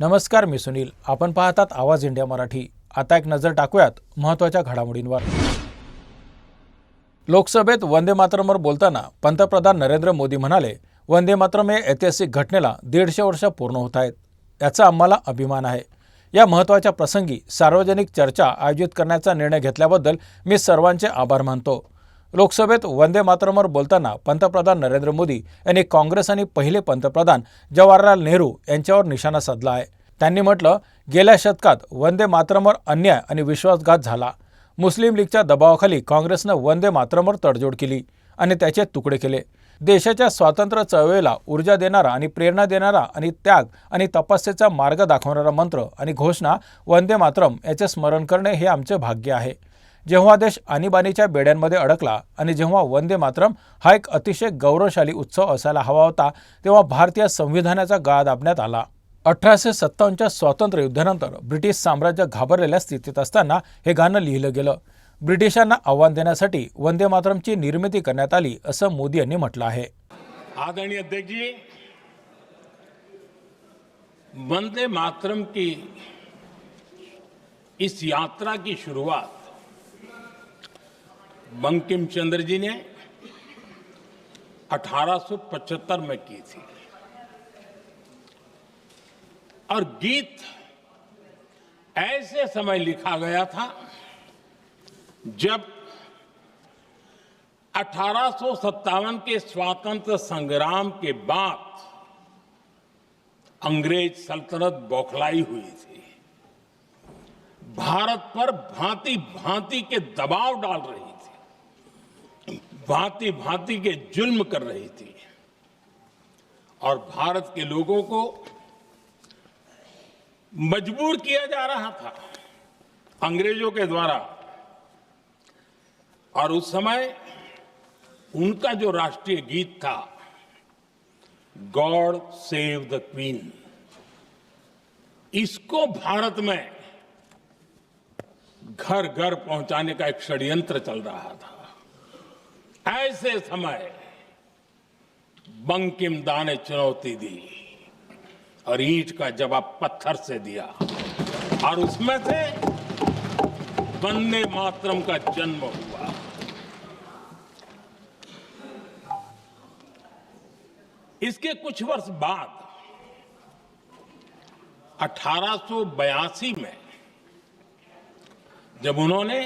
नमस्कार मी सुनील. आपण पाहतात आवाज इंडिया मराठी. आता एक नजर टाकूयात महत्त्वाच्या घडामोडींवर. लोकसभेत वंदे मातरमवर बोलताना पंतप्रधान नरेंद्र मोदी म्हणाले वंदे मातरम या ऐतिहासिक घटनेला दीडशे वर्ष पूर्ण होत आहेत. याचा आम्हाला अभिमान आहे. या महत्त्वाच्या प्रसंगी सार्वजनिक चर्चा आयोजित करण्याचा निर्णय घेतल्याबद्दल मी सर्वांचे आभार मानतो. लोकसभेत वंदे मातरमवर बोलताना पंतप्रधान नरेंद्र मोदी यांनी काँग्रेस आणि पहिले पंतप्रधान जवाहरलाल नेहरू यांच्यावर निशाणा साधला आहे. त्यांनी म्हटलं गेल्या शतकात वंदे मातरमवर अन्याय आणि विश्वासघात झाला. मुस्लिम लीगच्या दबावाखाली काँग्रेसनं वंदे मातरमवर तडजोड केली आणि त्याचे तुकडे केले. देशाच्या स्वातंत्र्य चळवळीला ऊर्जा देणारा आणि प्रेरणा देणारा आणि त्याग आणि तपस्येचा मार्ग दाखवणारा मंत्र आणि घोषणा वंदे मातरम याचे स्मरण करणे हे आमचे भाग्य आहे. जेव्हा देश आणीबाणीच्या बेड्यांमध्ये अडकला आणि जेव्हा वंदे मातरम हा एक अतिशय गौरवशाली उत्सव असायला हवा होता तेव्हा भारतीय संविधानाचा गाळा दाबण्यात आला. अठराशे सत्तावन्नच्या स्वातंत्र्य युद्धानंतर ब्रिटिश साम्राज्य घाबरलेल्या स्थितीत असताना हे गाणं लिहिलं गेलं. ब्रिटिशांना आव्हान देण्यासाठी वंदे मातरमची निर्मिती करण्यात आली असं मोदी यांनी म्हटलं आहे. आदरणीय अध्यक्ष वंदे मातरम की इस यात्रा की शुरुआत बंकिम चंद्र जी ने 1875 में की थी। और गीत ऐसे समय लिखा गया था जब अठारह के स्वातंत्र संग्राम के बाद अंग्रेज़ सल्तनत बौखलाई हुई थी। भारत पर भांति भांति के दबाव डाल रही भांति भांति के जुल्म कर रही थी। और भारत के लोगों को मजबूर किया जा रहा था अंग्रेज़ों के द्वारा। और उस समय उनका जो राष्ट्रीय गीत था, गॉड सेव द क्वीन, इसको भारत में घर घर पहुँचाने का एक षड्यंत्र चल रहा था। ऐसे समय बंकिम दा ने चुनौती दी और ईट का जवाब पत्थर से दिया। और उसमें से वंदे मातरम का जन्म हुआ। इसके कुछ वर्ष बाद 1882 में जब उन्होंने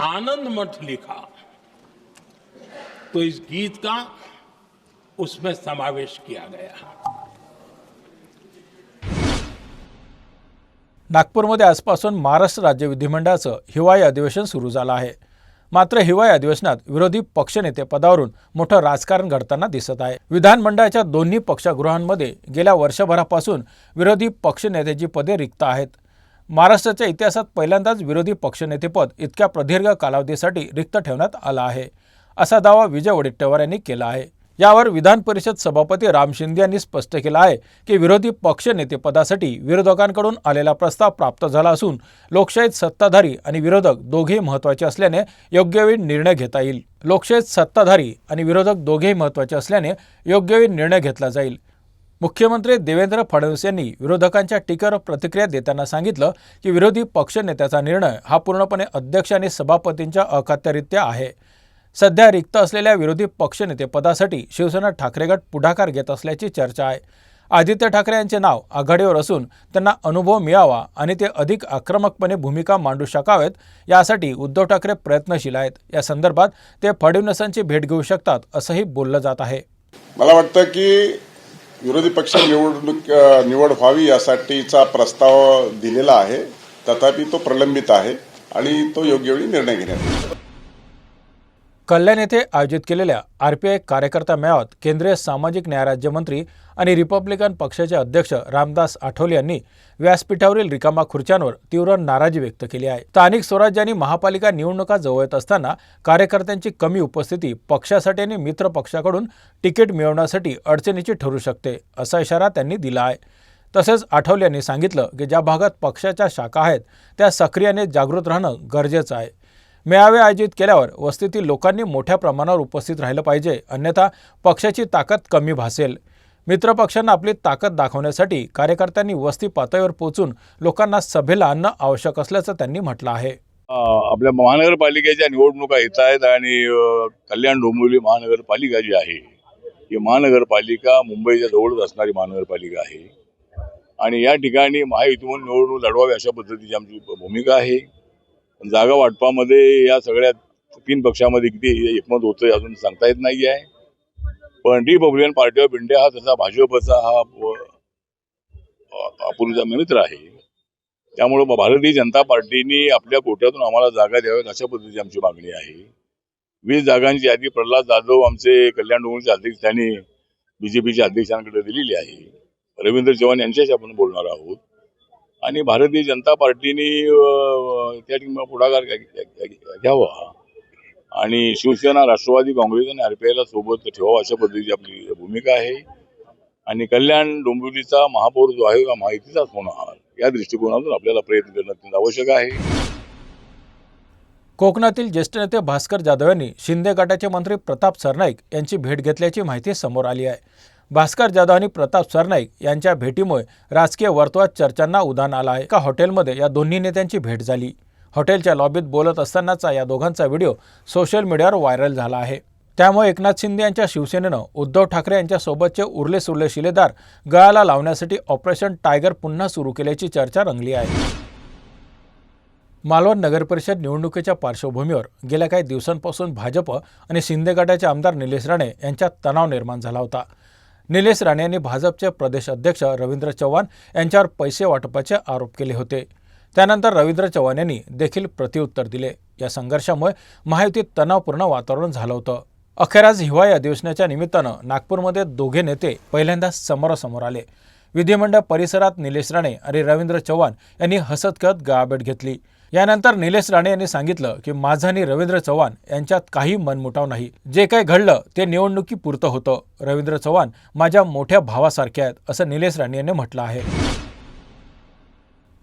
आनंद मठ लिखा तो इस गीत का उसमें समावेश किया गया। नागपूरमध्ये आजपासून महाराष्ट्र राज्य विधिमंडळाचं हिवाळी अधिवेशन सुरू झालं आहे. मात्र हिवाळी अधिवेशनात विरोधी पक्षनेते पदावरून मोठं राजकारण घडताना दिसत आहे. विधानमंडळाच्या दोन्ही पक्षगृहांमध्ये गेल्या वर्षभरापासून विरोधी पक्षनेत्याची पदे रिक्त आहेत. महाराष्ट्राच्या इतिहासात पहिल्यांदाच विरोधी पक्षनेतेपद इतक्या प्रदीर्घ कालावधीसाठी रिक्त ठेवण्यात आलं आहे. असा दावा विजय वडेट्टीवार यांनी केला आहे. यावर विधान परिषद सभापती राम शिंदे यांनी स्पष्ट केलं आहे की विरोधी पक्षनेतेपदासाठी विरोधकांकडून आलेला प्रस्ताव प्राप्त झाला असून लोकशाहीत सत्ताधारी आणि विरोधक दोघेही महत्त्वाचे असल्याने योग्य वेळी निर्णय घेता येईल. लोकशाहीत सत्ताधारी आणि विरोधक दोघेही महत्त्वाचे असल्याने योग्य वेळी निर्णय घेतला जाईल. मुख्यमंत्री देवेंद्र फडणवीस यांनी विरोधकांच्या टीकेवर प्रतिक्रिया देताना सांगितलं की विरोधी पक्षनेत्याचा निर्णय हा पूर्णपणे अध्यक्ष आणि सभापतींच्या अखत्यारित्या आहे. सध्या रिक्त असलेल्या विरोधी पक्षनेते पदासाठी शिवसेना ठाकरे गट पुढाकार घेत असल्याची चर्चा आहे. आदित्य ठाकरे यांचे नाव आघाडीवर असून त्यांना अनुभव मिळावा आणि ते अधिक आक्रमकपणे भूमिका मांडू शकावेत यासाठी उद्धव ठाकरे प्रयत्नशील आहेत. या संदर्भात ते फडणवीसांची भेट घेऊ शकतात असंही बोललं जात आहे. मला वाटतं की विरोधी पक्ष निवडणूक निवड व्हावी यासाठीचा प्रस्ताव दिलेला आहे. तथापि तो प्रलंबित आहे आणि तो योग्य वेळी निर्णय घेण्यात येईल. कल्याण येथे आयोजित केलेल्या आरपीआय कार्यकर्ता मेळाव्यात केंद्रीय सामाजिक न्याय राज्यमंत्री आणि रिपब्लिकन पक्षाचे अध्यक्ष रामदास आठवले यांनी व्यासपीठावरील रिकामा खुर्च्यांवर तीव्र नाराजी व्यक्त केली आहे. स्थानिक स्वराज्य आणि महापालिका निवडणुका जवळ येत असताना कार्यकर्त्यांची कमी उपस्थिती पक्षासाठी आणि मित्र पक्षाकडून तिकीट मिळवण्यासाठी अडचणीची ठरू शकते असा इशारा त्यांनी दिला आहे. तसेच आठवले यांनी सांगितलं की ज्या भागात पक्षाच्या शाखा आहेत त्या सक्रियाने जागृत राहणं गरजेचं आहे. मेळावे आयोजित केल्यावर वस्तीतील लोकांनी मोठ्या प्रमाणावर उपस्थित राहिलं पाहिजे अन्यथा पक्षाची ताकद कमी भासेल. मित्रपक्षांना आपली ताकद दाखवण्यासाठी कार्यकर्त्यांनी वस्ती पातळीवर पोहोचून लोकांना सभेला आणणं आवश्यक असल्याचं त्यांनी म्हटलं आहे. आपल्या महानगरपालिकेच्या निवडणुका येत आहेत आणि कल्याण डोंबिवली महानगरपालिका जी आहे ही महानगरपालिका मुंबईच्या जवळच असणारी महानगरपालिका आहे. आणि या ठिकाणी महायुतीमधून निवडणूक लढवावी अशा पद्धतीची आमची भूमिका आहे. जागा वाटपामध्ये या सगळ्या तीन पक्षामध्ये किती एकमत होतं अजून सांगता येत नाही आहे पण रिपब्लिकन पार्टी ऑफ इंडिया हा तसा भाजपचा हा अपूर्वीचा मित्र आहे. त्यामुळे भारतीय जनता पार्टीने आपल्या कोट्यातून आम्हाला जागा द्याव्यात अशा पद्धतीची आमची मागणी आहे. वीस जागांची यादी प्रल्हाद जाधव आमचे कल्याण डोंगरचे अध्यक्ष त्यांनी बीजेपीच्या अध्यक्षांकडे दिलेली आहे. रवींद्र चव्हाण यांच्याशी आपण बोलणार आहोत. आणि भारतीय जनता पार्टीने त्या ठिकाणी पुढाकार घ्यावा. आणि शिवसेना राष्ट्रवादी काँग्रेस आणि आरपीआयला सोबत ठेवावं अशा पद्धतीची आपली भूमिका आहे. आणि कल्याण डोंबिवलीचा महापौर जो आहे हा माहितीचाच होणार या दृष्टिकोनातून आपल्याला प्रयत्न करणं अत्यंत आवश्यक आहे. कोकणातील ज्येष्ठ नेते भास्कर जाधव यांनी शिंदे गटाचे मंत्री प्रताप सरनाईक यांची भेट घेतल्याची माहिती समोर आली आहे. भास्कर जाधव आणि प्रताप सरनाईक यांच्या भेटीमुळे राजकीय वर्तुळात चर्चांना उदान आलं आहे. एका हॉटेलमध्ये या दोन्ही नेत्यांची भेट झाली. हॉटेलच्या लॉबीत बोलत असतानाचा या दोघांचा व्हिडिओ सोशल मीडियावर व्हायरल झाला आहे. त्यामुळे एकनाथ शिंदे यांच्या शिवसेनेनं उद्धव ठाकरे यांच्यासोबतचे उरले सुरले शिलेदार गळाला लावण्यासाठी ऑपरेशन टायगर पुन्हा सुरू केल्याची चर्चा रंगली आहे. मालवण नगरपरिषद निवडणुकीच्या पार्श्वभूमीवर गेल्या काही दिवसांपासून भाजप आणि शिंदे गटाचे आमदार निलेश राणे यांच्यात तणाव निर्माण झाला होता. निलेश राणे यांनी भाजपचे प्रदेश अध्यक्ष रवींद्र चव्हाण यांच्यावर पैसे वाटपाचे आरोप केले होते. त्यानंतर रवींद्र चव्हाण यांनी देखील प्रत्युत्तर दिले. या संघर्षामुळे महायुतीत तणावपूर्ण वातावरण झालं होतं. अखेर आज हिवाळी अधिवेशनाच्या निमित्तानं नागपूरमध्ये दोघे नेते पहिल्यांदा समोरासमोर आले. विधिमंडळ परिसरात निलेश राणे आणि रवींद्र चव्हाण यांनी हसत खेळत गाळाभेट घेतली. यानंतर निलेश राणे यांनी सांगितलं की माझं आणि रवींद्र चव्हाण यांच्यात काही मनमुटाव नाही. जे काही घडलं ते निवडणुकीपुरतं होतं. रवींद्र चव्हाण माझ्या मोठ्या भावासारखे आहेत असं निलेश राणे यांनी म्हटलं आहे.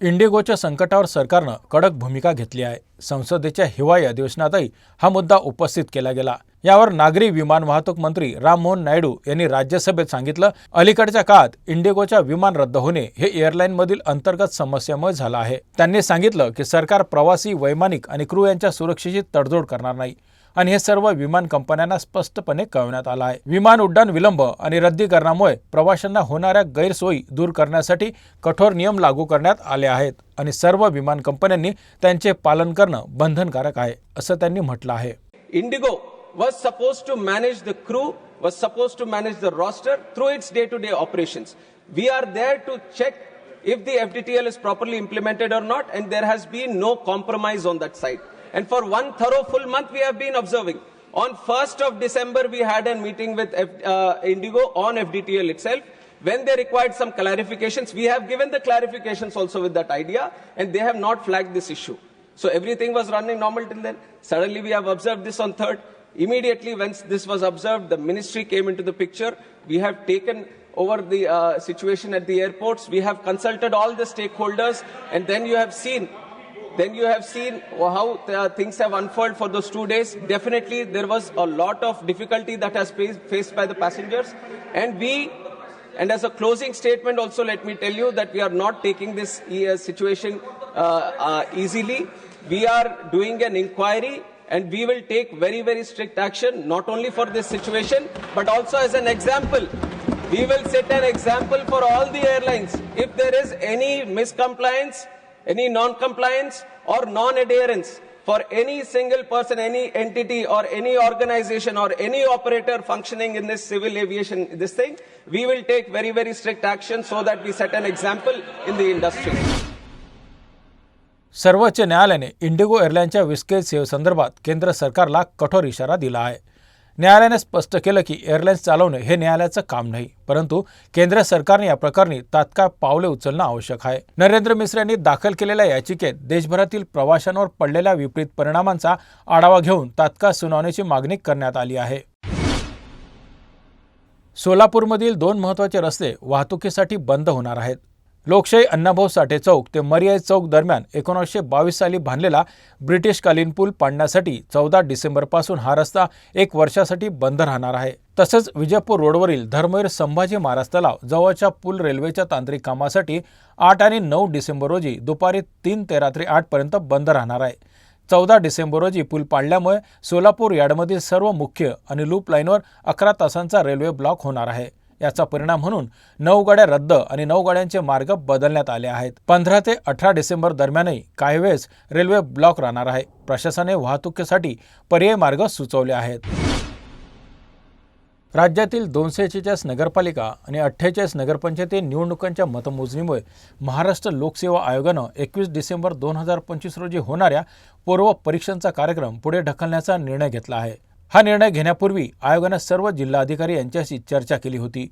इंडिगोच्या संकटावर सरकारनं कडक भूमिका घेतली आहे. संसदेच्या हिवाळी अधिवेशनातही हा मुद्दा उपस्थित केला गेला. यावर नागरी विमान वाहतूक मंत्री राममोहन नायडू यांनी राज्यसभेत सांगितलं अलीकडच्या काळात इंडिगोच्या विमान रद्द होणे हे एअरलाईनमधील अंतर्गत समस्यामुळे झालं आहे. त्यांनी सांगितलं की सरकार प्रवासी वैमानिक आणि क्रू यांच्या सुरक्षेची तडजोड करणार नाही. आणि हे सर्व विमान कंपन्यांना स्पष्टपणे कळवण्यात आलं आहे. विमान उड्डाण विलंब आणि रद्दीकरणामुळे प्रवाशांना होणाऱ्या गैरसोयी दूर करण्यासाठी कठोर नियम लागू करण्यात आले आहेत आणि सर्व विमान कंपन्यांनी त्यांचे पालन करणं बंधनकारक आहे असं त्यांनी म्हटलं आहे. IndiGo was suppose to manage the crew was suppose to manage the roster through its day to day operation we are there to check if the F D T L is properly implemented or not and there has been no compromise on that side And for one thorough full month, we have been observing. On 1st of December, we had a meeting with F, uh, Indigo on FDTL itself. When they required some clarifications, we have given the clarifications also with that idea, and they have not flagged this issue. So everything was running normal till then. Suddenly we have observed this on third. Immediately once this was observed, the ministry came into the picture. We have taken over the uh, situation at the airports. We have consulted all the stakeholders, and then you have seen. Then you have seen how uh, things have unfolded for those two days. Definitely, there was a lot of difficulty that has faced, by the passengers, and we and as a closing statement, also let me tell you that we are not taking this uh, situation uh, uh, easily. We are doing an inquiry and we will take very, very strict action, not only for this situation, but also as an example. We will set an example for all the airlines. If there is any miscompliance, any non-compliance or non-adherence for any single person, any entity or any organization or any operator functioning in this civil aviation, this thing, we will take very, very strict action so that we set an example in the industry. सर्वोच्च न्यायालयाने Indigo एअरलाईनच्या विस्केल सेवेसंदर्भात केंद्र सरकारला कठोर इशारा दिला आहे न्यायालयाने स्पष्ट केलं की एअरलाईन्स चालवणे हे न्यायालयाचं काम नाही परंतु केंद्र सरकारने या प्रकरणी तात्काळ पावले उचलणं आवश्यक आहे. नरेंद्र मिश्र यांनी दाखल केलेल्या याचिकेत देशभरातील प्रवाशांवर पडलेल्या विपरीत परिणामांचा आढावा घेऊन तात्काळ सुनावणीची मागणी करण्यात आली आहे. सोलापूरमधील दोन महत्त्वाचे रस्ते वाहतुकीसाठी बंद होणार आहेत. लोकशाही अण्णाभाऊ साठे चौक ते मर्याय चौक दरम्यान एकोणीसशे बावीस साली बांधलेला ब्रिटिशकालीन पूल पाडण्यासाठी चौदा डिसेंबरपासून हा रस्ता एक वर्षासाठी बंद राहणार आहे. तसंच विजयपूर रोडवरील धर्मवीर संभाजी महाराज तलाव जवळच्या पूल रेल्वेच्या तांत्रिक कामासाठी आठ आणि नऊ डिसेंबर रोजी दुपारी तीन ते रात्री आठपर्यंत बंद राहणार आहे. चौदा डिसेंबर रोजी पूल पाडल्यामुळे सोलापूर यार्डमधील सर्व मुख्य आणि लूप लाईनवर अकरा तासांचा रेल्वे ब्लॉक होणार आहे. याचा परिणाम म्हणून नऊ गाड्या रद्द आणि नऊ गाड्यांचे मार्ग बदलण्यात आले आहेत. पंधरा ते अठरा डिसेंबर दरम्यानही काही वेळेस रेल्वे ब्लॉक राहणार आहे. प्रशासनाने वाहतुकीसाठी पर्यायी मार्ग सुचवले आहेत. राज्यातील दोनशे एकेचाळीस नगरपालिका आणि अठ्ठेचाळीस नगरपंचायती निवडणुकांच्या मतमोजणीमुळे महाराष्ट्र लोकसेवा आयोगानं एकवीस डिसेंबर दोन हजार पंचवीस रोजी होणाऱ्या पूर्व परीक्षांचा कार्यक्रम पुढे ढकलण्याचा निर्णय घेतला आहे. हा निर्णय घेण्यापूर्वी आयोगानं सर्व जिल्हाधिकारी यांच्याशी चर्चा केली होती.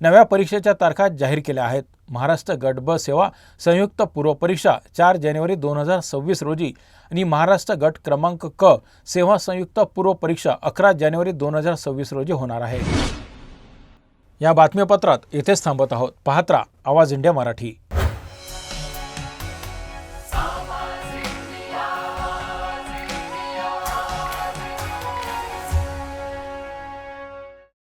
नव्या परीक्षेच्या तारखा जाहीर केल्या आहेत. महाराष्ट्र गट ब सेवा संयुक्त पूर्व परीक्षा चार जानेवारी दोन हजार सव्वीस रोजी आणि महाराष्ट्र गट क्रमांक क सेवा संयुक्त पूर्व परीक्षा अकरा जानेवारी दोन हजार सव्वीस रोजी होणार आहे. या बातमीपत्रात येथेच थांबत आहोत. पाहत्रा आवाज इंडिया मराठी.